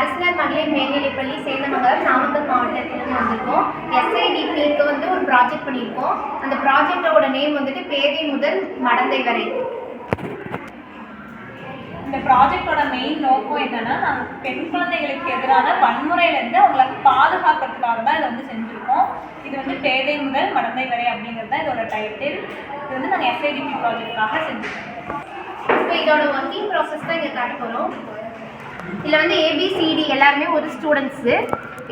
அரசினர் மகளிர் மேல்நிலைப்பள்ளி சேந்தமங்கலம் நாமக்கல் மாவட்டத்திலிருந்து வந்திருக்கோம். எஸ்ஐடிபிக்கு வந்து ஒரு ப்ராஜெக்ட் பண்ணியிருக்கோம். அந்த ப்ராஜெக்டோட நேம் வந்துட்டு பேதை முதல் மடந்தை வரை. இந்த ப்ராஜெக்டோட மெயின் நோக்கம் என்னன்னா நாங்கள் பெண் குழந்தைகளுக்கு எதிரான வன்முறையிலேருந்து அவங்களை பாதுகாக்கிறதுக்காக தான் இதை வந்து செஞ்சுருக்கோம். இது வந்து பேதை முதல் மடந்தை வரை அப்படிங்கிறது தான் இதோட டைட்டில் இது வந்து நாங்கள் எஸ்ஐடிபி ப்ராஜெக்டுக்காக செஞ்சுருக்கோம். இப்போ இதோட ஒர்க்கிங் ப்ராசஸ் தான் இங்கே காட்ட போகிறோம் இதில் வந்து ஏபிசிடி எல்லாருமே ஒரு ஸ்டூடெண்ட்ஸு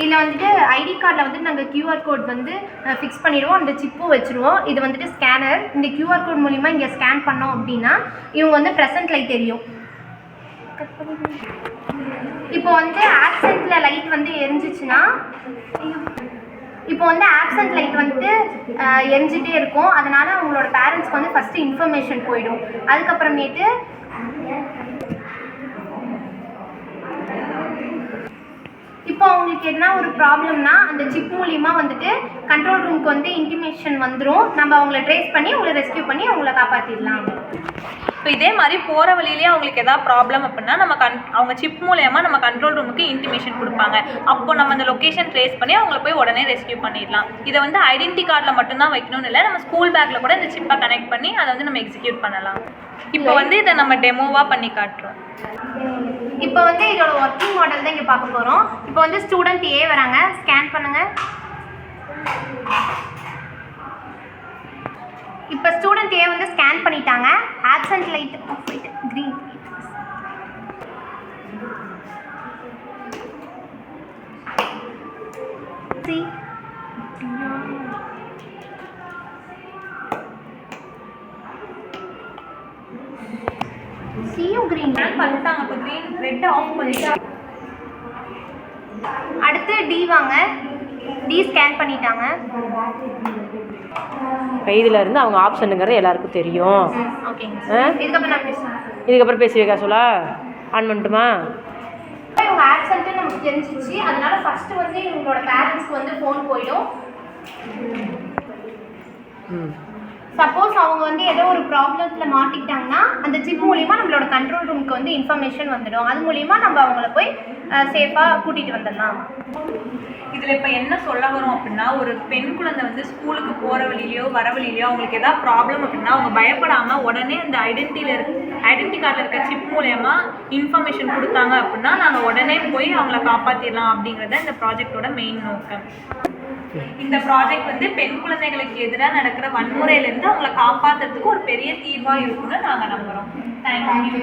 இதில் வந்துட்டு ஐடி கார்டில் வந்துட்டு நாங்கள் கியூஆர் கோட் வந்து ஃபிக்ஸ் பண்ணிடுவோம். அந்த சிப்பும் வச்சுருவோம். இது வந்துட்டு ஸ்கேனர் இந்த கியூஆர் கோட் மூலிமா இங்கே ஸ்கேன் பண்ணோம் அப்படின்னா இவங்க வந்து ப்ரெசன்ட் லைட் தெரியும் இப்போ வந்து ஆப்சண்ட்டில் லைட் வந்து எரிஞ்சிச்சுன்னா இப்போ வந்து ஆப்சண்ட் லைட் வந்துட்டு எரிஞ்சிட்டே இருக்கும். அதனால் அவங்களோட பேரண்ட்ஸ்க்கு வந்து ஃபஸ்ட்டு இன்ஃபர்மேஷன் போயிடும். அதுக்கப்புறமேட்டு என்ன ஒரு ப்ராப்ளம்னா அந்த சிப் மூலிமா வந்துட்டு கண்ட்ரோல் ரூமுக்கு வந்து இன்டிமேஷன் வந்துடும் நம்ம அவங்கள ட்ரேஸ் பண்ணி அவங்கள ரெஸ்க்யூ பண்ணி அவங்கள காப்பாற்றிடலாம் இப்போ இதே மாதிரி போகிற வழியிலேயே அவங்களுக்கு எதாவது ப்ராப்ளம் அப்படின்னா நம்ம கன் அவங்க சிப் மூலயமா நம்ம கண்ட்ரோல் ரூமுக்கு இன்டிமேஷன் கொடுப்பாங்க. அப்போ நம்ம அந்த லொக்கேஷன் ட்ரேஸ் பண்ணி அவங்கள போய் உடனே ரெஸ்க்யூ பண்ணிடலாம். இதை வந்து ஐடென்டி கார்டில் மட்டும்தான் வைக்கணும்னு இல்லை நம்ம ஸ்கூல் பேக்கில் கூட இந்த சிப்பை கனெக்ட் பண்ணி அதை வந்து நம்ம எக்ஸிக்யூட் பண்ணலாம். இப்போ வந்து இதை நம்ம டெமோவாக பண்ணி காட்டுறோம். இப்போ வந்து இதோட ஒர்க்கிங் மாடல் தான் இங்கே பார்க்க போகிறோம் இப்போ வந்து ஸ்டூடெண்ட் ஏ வராங்க. ஸ்கேன் பண்ணுங்க. இப்போ ஸ்டூடெண்ட் ஏ வந்து ஸ்கேன் பண்ணிட்டாங்க. Absent light off green C சியும் green scan பண்ணிட்டாங்க. இப்போ க்ரீன் ரெட்டை ஆஃப் பண்ணிட்டாங்க அடுத்து டி வாங்க. டி ஸ்கேன் பண்ணிட்டாங்க. கைதில் இருந்து அவங்க ஆப்ஷனுங்கிறது எல்லாருக்கும் தெரியும்? இதுக்கப்புறம் நான் பேசி வைக்க சொல்ல? ஆன் பண்ணட்டுமா? இவங்க ஆக்சன்ட்டு நமக்கு தெரிஞ்சிச்சு அதனால ஃபர்ஸ்ட் வந்து இவங்களோட பேரண்ட்ஸ்க்கு வந்து ஃபோன் போயிடும். ம். சப்போஸ் அவங்க வந்து ஏதோ ஒரு ப்ராப்ளத்தில் மாட்டிக்கிட்டாங்கன்னா அந்த சிப் மூலிமா நம்மளோட கண்ட்ரோல் ரூமுக்கு வந்து இன்ஃபர்மேஷன் வந்துடும். அது மூலிமா நம்ம அவங்கள போய் சேஃபாக கூட்டிகிட்டு வந்துடலாம். இதில் இப்போ என்ன சொல்ல வரோம் அப்படின்னா ஒரு பெண் குழந்தை வந்து ஸ்கூலுக்கு போகிற வழியிலையோ வர வழியிலையோ அவங்களுக்கு எதாவது ப்ராப்ளம் அப்படின்னா அவங்க பயப்படாமல் உடனே அந்த ஐடென்டிட்டியில் இருக்க ஐடென்டி கார்டில் இருக்க சிப் மூலயமா இன்ஃபர்மேஷன் கொடுத்தாங்க அப்படின்னா நாங்கள் உடனே போய் அவங்கள காப்பாற்றிடலாம் அப்படிங்கிறத இந்த ப்ராஜெக்டோட மெயின் நோக்கம். இந்த ப்ராஜெக்ட் வந்து பெண் குழந்தைகளுக்கு எதிராக நடக்கிற வன்முறையிலேருந்து அவங்கள காப்பாற்றுறதுக்கு ஒரு பெரிய தீர்வாக இருக்கும்னு நாங்கள் நம்புகிறோம் தேங்க்யூ